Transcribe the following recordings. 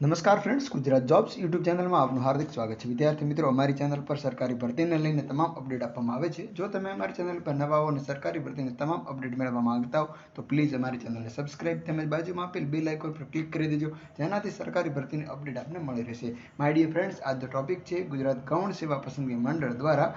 નમસ્કાર friends Gujarat jobs YouTube ચેનલમાં આપનું હાર્દિક સ્વાગત છે. વિદ્યાર્થી મિત્રો, અમારી ચેનલ પર સરકારી ભરતીને લઈને તમામ અપડેટ આપવામાં આવે છે. જો તમે અમારી ચેનલ પર નવા હો અને સરકારી ભરતીને તમામ અપડેટ મેળવવા માંગતા હો, તો પ્લીઝ અમારી ચેનલને સબસ્ક્રાઇબ તેમજ બાજુમાં આપેલ બેલ આઇકોન પર ક્લિક કરી દેજો, જેનાથી સરકારી ભરતીની અપડેટ આપને મળી રહેશે. માય ડિયર ફ્રેન્ડ્સ આજનો ટોપિક છે ગુજરાત ગૌણ સેવા પસંદગી મંડળ દ્વારા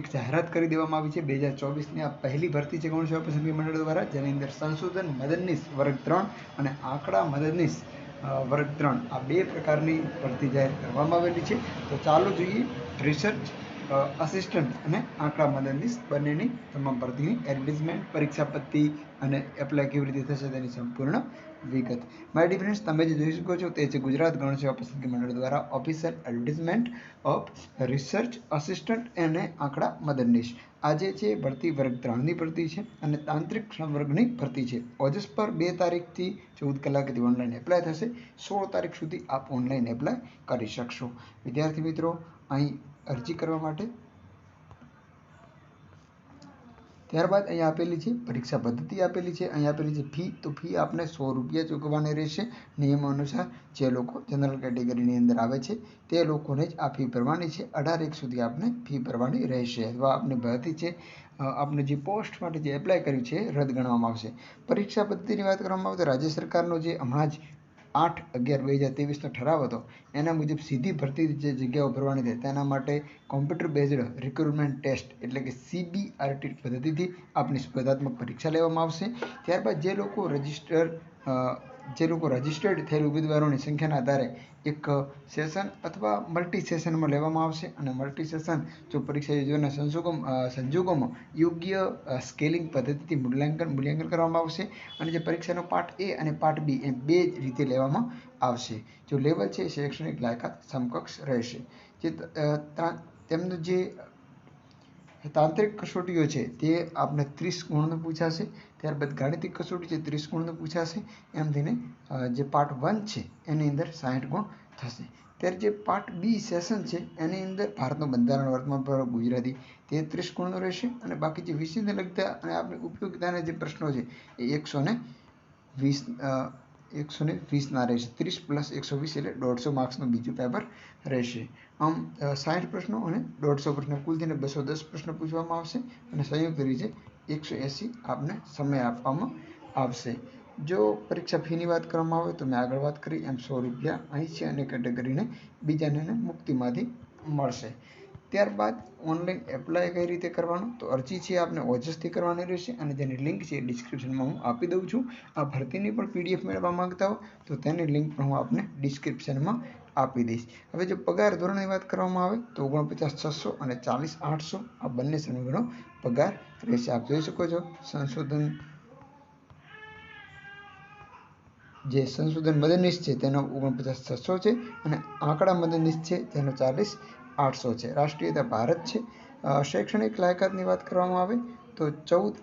એક જાહેરાત કરી દેવામાં આવી છે. બે હજાર ચોવીસની આ પહેલી ભરતી છે ગૌણ સેવા પસંદગી મંડળ દ્વારા, જેની અંદર સંશોધન, મદદનીશ વર્ગ ત્રણ અને આંકડા મદદનીશ વર્ગ ત્રણ. આ બે પ્રકારની ભરતી જાહેર કરવામાં આવેલી છે. તો ચાલો જોઈએ રિસર્ચ અસિસ્ટન્ટ અને આંકડા મદદનીશ બંનેની તમામ ભરતીની એડવર્ટિઝમેન્ટ પરીક્ષા પદ્ધતિ અને એપ્લાય કેવી રીતે થશે તેની સંપૂર્ણ વિગત. માય ડિફરન્સ તમે જે જોઈ શકો છો તે છે ગુજરાત ગણ સેવા પસંદગી મંડળ દ્વારા officer advertisement of research assistant અને આંકડા મદદનીશ આજે છે ભરતી વર્ગ ત્રણની ભરતી છે અને તાંત્રિક સંવર્ગની ભરતી છે. ઓજસ પર બે તારીખથી ચૌદ કલાકથી ઓનલાઈન એપ્લાય થશે. સોળ તારીખ સુધી આપ ઓનલાઈન એપ્લાય કરી શકશો. વિદ્યાર્થી મિત્રો, અહીં અરજી કરવા માટે. ત્યારબાદ અહીં આપેલી છે પરીક્ષા પદ્ધતિ આપેલી છે. અહીં આપેલી છે ફી. તો ફી આપને સો રૂપિયા ચૂકવવાની રહેશે. નિયમો અનુસાર જે લોકો જનરલ કેટેગરીની અંદર આવે છે, તે લોકોને જ આ ફી ભરવાની છે. અઢાર એક સુધી આપને ફી ભરવાની રહેશે. અથવા આપની ભરતી છે. આપણે જે પોસ્ટ માટે જે એપ્લાય કર્યું છે, રદ ગણવામાં આવશે. પરીક્ષા પદ્ધતિની વાત કરવામાં આવે તો રાજ્ય સરકારનો જે હમણાં જ આઠ અગિયાર બે હજાર ત્રેવીસનો ઠરાવ હતો. એના મુજબ સીધી ભરતી જે જગ્યાઓ ભરવાની છે તેના માટે કોમ્પ્યુટર બેઝડ રિક્રુટમેન્ટ ટેસ્ટ એટલે કે સીબીઆરટી પદ્ધતિથી આપની સ્પર્ધાત્મક પરીક્ષા લેવામાં આવશે. ત્યારબાદ જે લોકો રજિસ્ટર જે લોકો રજિસ્ટર્ડ થયેલ ઉમેદવારોની સંખ્યાના આધારે એક સેશન અથવા મલ્ટી સેશનમાં લેવામાં આવશે અને મલ્ટી સેશન જો પરીક્ષા યોજવાના સંજોગો સંજોગોમાં યોગ્ય સ્કેલિંગ પદ્ધતિથી મૂલ્યાંકન મૂલ્યાંકન કરવામાં આવશે અને જે પરીક્ષાનો પાર્ટ એ અને પાર્ટ બી એમ બે રીતે લેવામાં આવશે. જો લેવલ છે, શૈક્ષણિક લાયકાત સમકક્ષ રહેશે. જે તેમનું જે તાંત્રિક કસોટીઓ છે તે આપને ત્રીસ ગુણનું પૂછાશે, ત્યારબાદ ગાણિતિક કસોટી છે ત્રીસ ગુણનું પૂછાશે, એમ થઈને જે પાર્ટ વન છે એની અંદર સાહીઠ ગુણ થશે. ત્યારે જે પાર્ટ બી સેશન છે એની અંદર ભારતનું બંધારણ વર્તમાન પર ગુજરાતી, તે ત્રીસ ગુણનું રહેશે અને બાકી જે વિષયને લગતા અને આપણી ઉપયોગિતાના જે પ્રશ્નો છે એ એકસો ને વીસ એકસો ને વીસના રહેશે. ત્રીસ પ્લસ એકસો વીસ એટલે દોઢસો માર્ક્સનું બીજું પેપર રહેશે. આમ સાઠ પ્રશ્નો અને દોઢસો પ્રશ્નો. કુલ થઈને બસો દસ પ્રશ્નો પૂછવામાં આવશે અને સંયુક્ત રીતે એકસો એંસી આપને સમય આપવામાં આવશે. જો પરીક્ષા ફીની વાત કરવામાં આવે તો મેં આગળ વાત કરી. એમ સો રૂપિયા અહીં છે અને કેટેગરીને બીજાને મુક્તિમાંથી મળશે. ત્યારબાદ ઓનલાઈન એપ્લાય કઈ રીતે કરવાનું? તો અરજી છે આપને ઓજસથી કરવાની રહેશે અને જેની લિંક છે ડિસ્ક્રિપ્શનમાં હું આપી દઉં છું. આ ભરતીની પણ પીડીએફ મેળવવા માંગતા હો તો તેની લિંક પણ હું આપને ડિસ્ક્રિપ્શનમાં આપી દઈશ. હવે જો પગાર ધોરણની વાત કરવામાં આવે તો ઓગણપચાસ છસો અને ચાલીસ આઠસો આ બંને શ્રેણીનો પગાર રહેશે. આપ જોઈ શકો છો સંશોધન જે સંશોધન મદદનીશ છે તેનો ઓગણપચાસ છસો છે અને આંકડા મદદનીશ છે તેનો ચાલીસ આઠસો છે. રાષ્ટ્રીયતા ભારત છે. શૈક્ષણિક લાયકાતની વાત કરવામાં આવે તો ચૌદ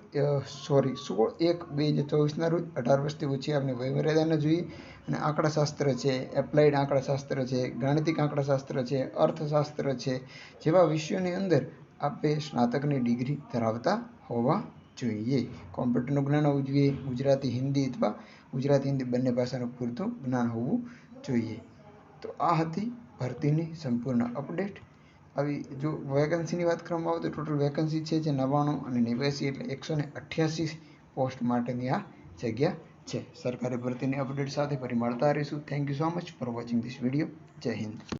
સોરી, સોળ એક બે હજાર ચોવીસના રોજ અઢાર વર્ષથી ઓછી આપણે વયમર્યાદાને જોઈએ અને આંકડાશાસ્ત્ર છે, એપ્લાઇડ આંકડાશાસ્ત્ર છે, ગાણિતિક આંકડાશાસ્ત્ર છે, અર્થશાસ્ત્ર છે, જેવા વિષયોની અંદર આપણે સ્નાતકની ડિગ્રી ધરાવતા હોવા જોઈએ. કોમ્પ્યુટરનું જ્ઞાન હોવું જોઈએ, ગુજરાતી, હિન્દી અથવા ગુજરાતી, હિન્દી બંને ભાષાનું પૂરતું જ્ઞાન હોવું જોઈએ. તો આ હતી ભરતીની સંપૂર્ણ અપડેટ. આવી જો વેકન્સીની વાત કરવામાં આવે તો ટોટલ વેકન્સી છે જે નવ્વાણું અને નેવ્યાસી એટલે એકસો ને અઠ્યાસી પોસ્ટ માટેની આ જગ્યા છે. સરકારી ભરતીની અપડેટ સાથે ફરી મળતા રહીશું. Thank you so much for watching this video જય હિન્દ.